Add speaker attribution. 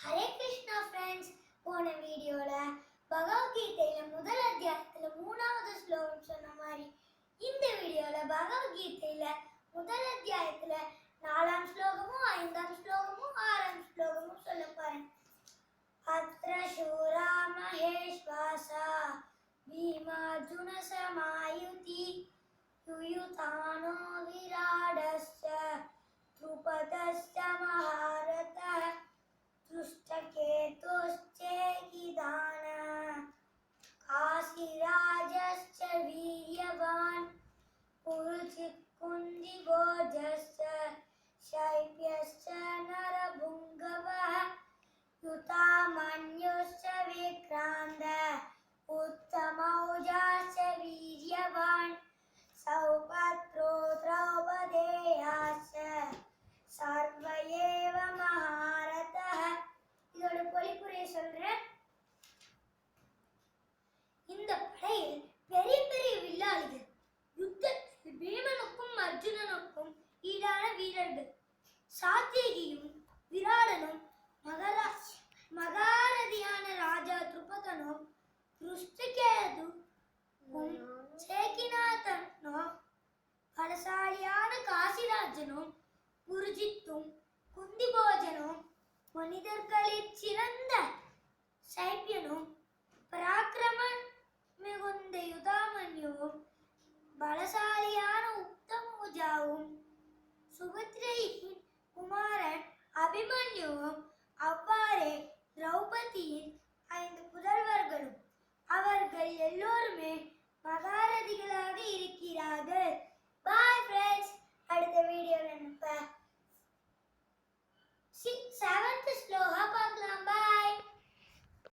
Speaker 1: Hare Krishna friends போன வீடியோல பகவத்கீதையில முதல் அத்தியாயத்துல மூணாவது ஸ்லோகம் சொன்ன மாதிரி இந்த வீடியோல பகவத்கீதையில முதல் அத்தியாயத்துல நாலாம் ஸ்லோகமும் ஐந்தாம் ஸ்லோகமும் ஆறாம் ஸ்லோகமும் சொல்ல போறேன். அத்ர சூரா மகேஸ்வாசா பீமார்ஜுன சமாயுதி. porque tus இதோட பொழிப்புரையை சொல்றேன் இந்த படையில் பெரிய பெரிய வில்லாளிகள் யுத்தத்தில் பீமனுக்கும் அர்ஜுனனுக்கும் ஈடான வீரர்கள் சாத்தியகியும் விராடனும் மகராஜ் மகாரதியான ராஜா துருபதனும் திருஷ்டகேதுவும் சேக்கிநாதனும் பலசாலியான காசிராஜனும் புருஜித்தும் குந்திபோஜனும் மனிதர்களில் சிறந்த சைபியனும் பராக்கிரம மிகுந்த யுதாமன்யுவும் பலசாலியான உத்தமூஜாவும் சுபத்ரையின் குமாரன் அபிமன்யுவும் அவ்வாறே திரௌபதியின் seventh slower